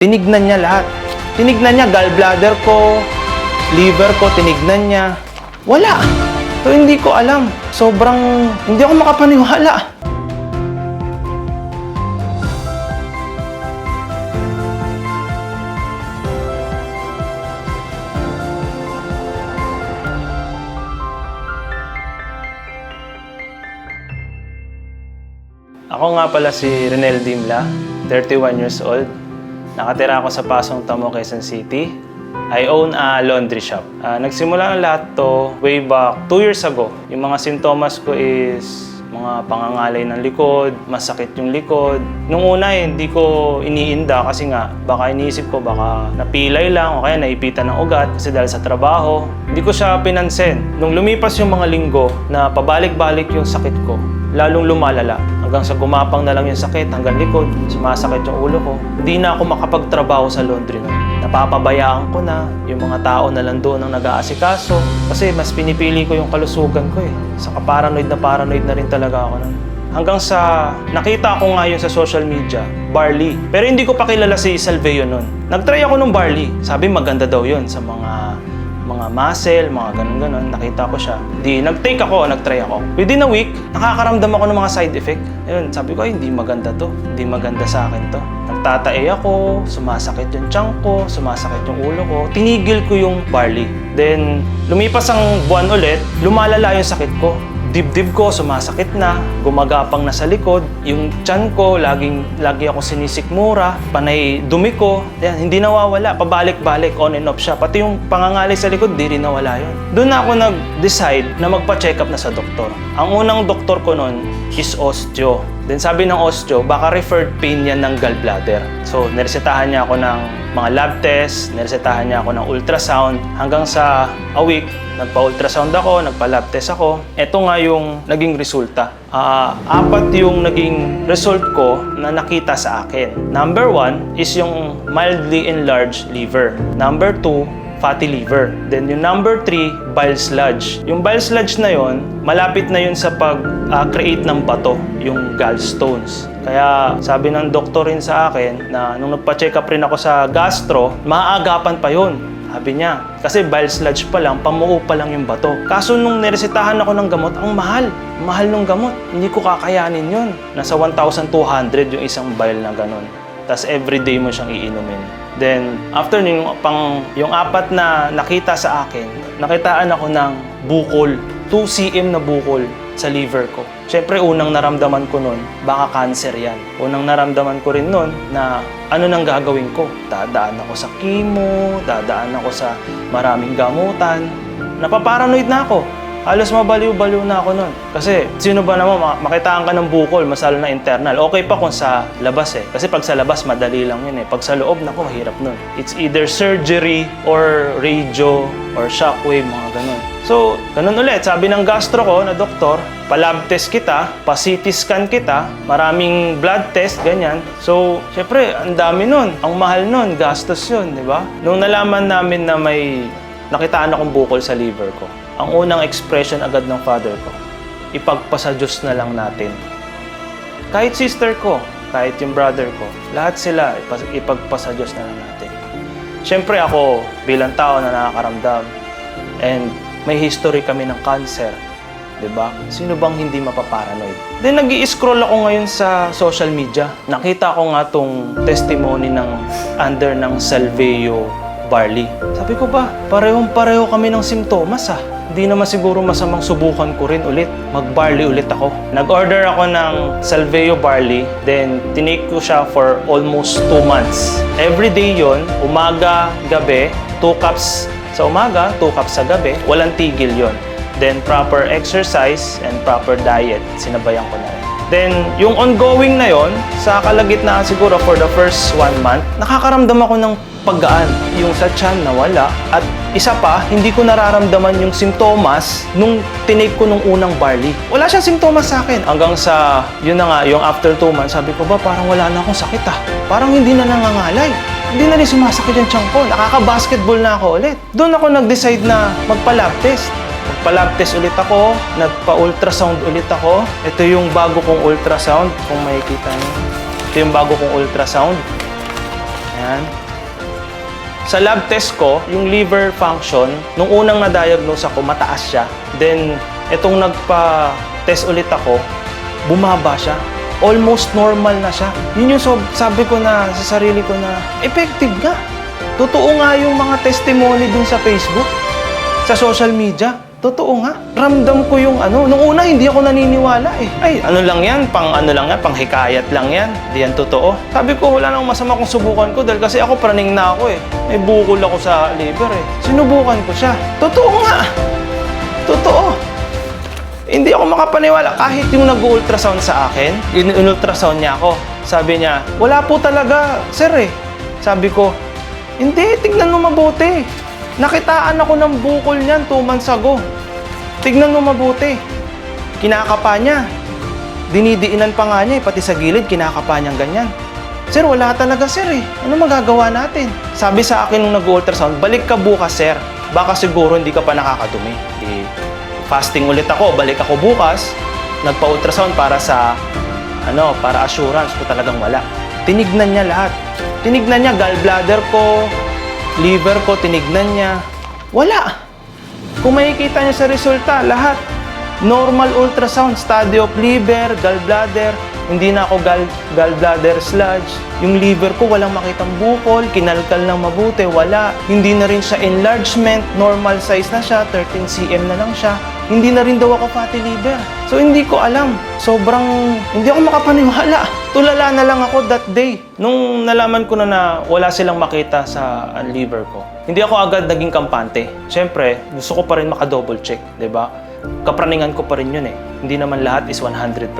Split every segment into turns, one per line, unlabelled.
Tinignan niya lahat. Tinignan niya gallbladder ko, liver ko, tinignan niya. Wala. So, hindi ko alam. Sobrang, hindi ako makapaniwala. Ako nga pala si Renel Dimla, 31 years old. Nakatira ako sa Pasong Tamo, Quezon City. I own a laundry shop. Ah, nagsimula ang lahat to way back 2 years ago. Yung mga sintomas ko is mga pangangalay ng likod, masakit yung likod. Nung una, eh, hindi ko iniinda kasi nga, baka iniisip ko, baka napilay lang o kaya naipitan ng ugat kasi dahil sa trabaho. Hindi ko siya pinansin. Nung lumipas yung mga linggo na pabalik-balik yung sakit ko, lalong lumalala. Hanggang sa gumapang na lang yung sakit, hanggang likod, sumasakit yung ulo ko. Hindi na ako makapagtrabaho sa laundry nun. Napapabayaan ko na, yung mga tao na lang doon ang nag-aasikaso. Kasi mas pinipili ko yung kalusugan ko eh. Saka paranoid na paranoid na rin talaga ako nun. Hanggang sa nakita ko nga yun sa social media, barley. Pero hindi ko pa kilala si Salveo nun. Nagtry ako ng barley. Sabi maganda daw yun sa mga mga muscle, mga ganun-ganun. Nakita ko siya. Di, nag-take ako, nag-try ako. Within a week, nakakaramdam ako ng mga side effect. Ayun, sabi ko, ay, hindi maganda to. Hindi maganda sa akin to. Nagtatae ako, sumasakit yung tiyan ko, sumasakit yung ulo ko. Tinigil ko yung barley. Then, lumipas ang buwan ulit, lumalala yung sakit ko dibdib ko sumasakit na, gumagapang na sa likod, yung tiyan ko, laging, lagi ako sinisikmura, panay dumi ko, yan, hindi nawawala, pabalik-balik, on and off siya. Pati yung pangangalay sa likod, di rin nawala yun. Doon ako nag-decide na magpa-check up na sa doktor. Ang unang doktor ko noon is osteo. Then sabi ng osteo, baka referred pain yan ng gallbladder. So, niresetahan niya ako ng mga lab test, niresetahan niya ako ng ultrasound. Hanggang sa a week, nagpa-ultrasound ako, nagpa-lab test ako. Ito nga yung naging resulta. Ah, apat yung naging result ko na nakita sa akin. Number one is yung mildly enlarged liver. Number two, fatty liver. Then yung number 3, bile sludge. Yung bile sludge na yon, malapit na yun sa pag-create ng bato, yung gallstones. Kaya sabi ng doktor rin sa akin na nung nagpa-check up rin ako sa gastro, maaagapan pa yon. Sabi niya, kasi bile sludge pa lang, pamuo pa lang yung bato. Kaso nung niresetahan ako ng gamot, ang mahal. Mahal ng gamot. Hindi ko kakayanin yun. Nasa 1,200 yung isang bile na ganun. Tapos everyday mo siyang iinumin. Then, after yung, pang, yung apat na nakita sa akin, nakitaan ako ng bukol. 2 cm na bukol sa liver ko. Siyempre, unang naramdaman ko nun, baka cancer yan. Unang naramdaman ko rin nun na ano nang gagawin ko. Dadaan ako sa chemo, dadaan ako sa maraming gamutan. Napaparanoid na ako. Halos mabaliw-baliw na ako nun. Kasi sino ba naman ma- makitaan ka ng bukol, masalo na internal. Okay pa kung sa labas eh. Kasi pag sa labas, madali lang yun eh. Pag sa loob, naku, mahirap nun. It's either surgery or radio or shockwave, mga ganun. So, ganun ulit. Sabi ng gastro ko na doktor, pa-lab test kita, pa-CT scan kita, maraming blood test, ganyan. So, syempre, ang dami nun. Ang mahal nun, gastos yun, di ba? Nung nalaman namin na may nakitaan akong bukol sa liver ko, ang unang expression agad ng father ko, ipagpasa Diyos na lang natin. Kahit sister ko, kahit yung brother ko, lahat sila ipagpasa Diyos na lang natin. Siyempre ako, bilang tao na nakakaramdam, and may history kami ng cancer, 'di ba? Sino bang hindi mapaparanoid? Then nag scroll ako ngayon sa social media. Nakita ko nga tong testimony ng under ng Salveo Barley. Sabi ko ba, parehong-pareho kami ng simptomas ah. Hindi naman siguro masamang subukan ko rin ulit. Mag-barley ulit ako. Nag-order ako ng Salveo Barley. Then, tinake ko siya for almost 2 months. Every day yon, umaga, gabi, 2 cups sa umaga, 2 cups sa gabi. Walang tigil yon. Then, proper exercise and proper diet. Sinabayan ko na rin. Then, yung ongoing na yon, sa kalagitnaan siguro for the first one month, nakakaramdam ako ng paggaan. Yung sa tiyan nawala. At isa pa, hindi ko nararamdaman yung simptomas nung tinake ko nung unang barley. Wala siyang simptomas sa akin. Hanggang sa, yun na nga, yung after two months, sabi ko ba, parang wala na akong sakit ah. Parang hindi na nangangalay. Hindi na rin sumasakit yung tiyan ko. Nakaka-basketball na ako ulit. Doon ako nag-decide na magpa-lab test. Magpa-lab test ulit ako, nagpa-ultrasound ulit ako. Ito yung bago kong ultrasound, kung makikita niyo. Ito yung bago kong ultrasound. Yan. Sa lab test ko, yung liver function, nung unang na-diagnose ako, mataas siya. Then, itong nagpa-test ulit ako, bumaba siya. Almost normal na siya. Yun yung sabi ko na sa sarili ko na, effective nga. Totoo nga yung mga testimony dun sa Facebook, sa social media. Totoo nga. Ramdam ko yung ano. Nung una, hindi ako naniniwala eh. Ay, ano lang yan? Pang ano lang yan? Pang hikayat lang yan. Di yan totoo. Sabi ko, wala nang masama kung subukan ko dahil kasi ako praning na ako eh. May bukol ako sa liver eh. Sinubukan ko siya. Totoo nga. Totoo. Hindi ako makapaniwala kahit yung nag-ultrasound sa akin, in-ultrasound niya ako. Sabi niya, wala po talaga, sir eh. Sabi ko, hindi, tignan mo mabuti. Nakitaan ako ng bukol niyan two months ago. Tignan mo mabuti. Kinakapa niya. Dinidiinan pa nga niya eh, pati sa gilid, kinakapa niyang ganyan. Sir, wala talaga sir eh. Ano magagawa natin? Sabi sa akin nung nag-ultrasound, balik ka bukas sir. Baka siguro hindi ka pa nakakadumi. Eh, fasting ulit ako, balik ako bukas. Nagpa-ultrasound para sa, ano, para assurance ko talagang wala. Tinignan niya lahat. Tinignan niya gallbladder ko, liver ko, tinignan niya. Wala. Kung makikita niya sa resulta, lahat. Normal ultrasound, study of liver, gallbladder, hindi na ako gall, gallbladder sludge. Yung liver ko walang makitang bukol, kinalkal ng mabuti, wala. Hindi na rin siya enlargement, normal size na siya, 13 cm na lang siya. Hindi na rin daw ako fatty liver. So hindi ko alam. Sobrang hindi ako makapaniwala. Tulala na lang ako that day. Nung nalaman ko na na wala silang makita sa liver ko, hindi ako agad naging kampante. Siyempre, gusto ko pa rin maka-double check, 'di ba? Kapraningan ko pa rin yun eh. Hindi naman lahat is 100%.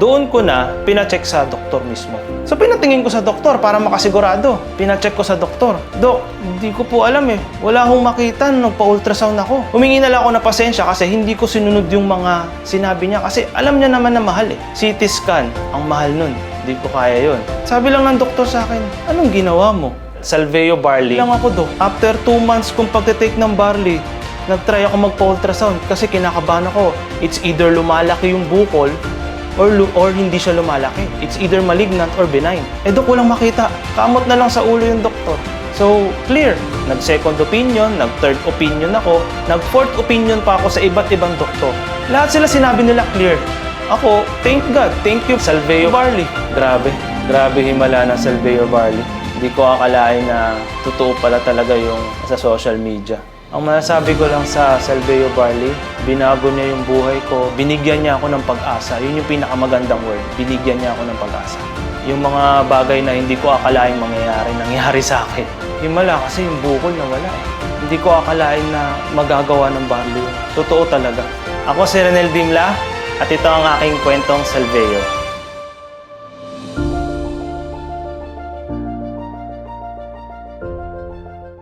Doon ko na pinacheck sa doktor mismo. So pinatingin ko sa doktor para makasigurado. Pinacheck ko sa doktor. Dok, hindi ko po alam eh. Wala akong makita nung nagpa-ultrasound ako. Humingi na lang ako na pasensya kasi hindi ko sinunod yung mga sinabi niya. Kasi alam niya naman na mahal eh. CT scan, ang mahal nun. Hindi ko kaya yon. Sabi lang ng doktor sa akin, anong ginawa mo? Salveo barley. Lang ako, Dok. After two months kong pagtitake ng barley, nag-try ako magpa-ultrasound kasi kinakabahan ako. It's either lumalaki yung bukol or, or hindi siya lumalaki. It's either malignant or benign. Eh, Dok, walang makita. Kamot na lang sa ulo yung doktor. So, clear. Nag-second opinion, nag-third opinion ako, nag-fourth opinion pa ako sa iba't ibang doktor. Lahat sila sinabi nila clear. Ako, thank God, thank you, Salveo Barley. Grabe, grabe himala ng Salveo Barley. Hindi ko akalain na totoo pala talaga yung sa social media. Ang masasabi ko lang sa Salveo Barley, binago niya yung buhay ko, binigyan niya ako ng pag-asa. Yun yung pinakamagandang word, binigyan niya ako ng pag-asa. Yung mga bagay na hindi ko akalain mangyayari, nangyari sa akin. Himala kasi yung bukol na wala eh. Hindi ko akalain na magagawa ng barley. Totoo talaga. Ako si Renel Dimla at ito ang aking kwentong Salveo.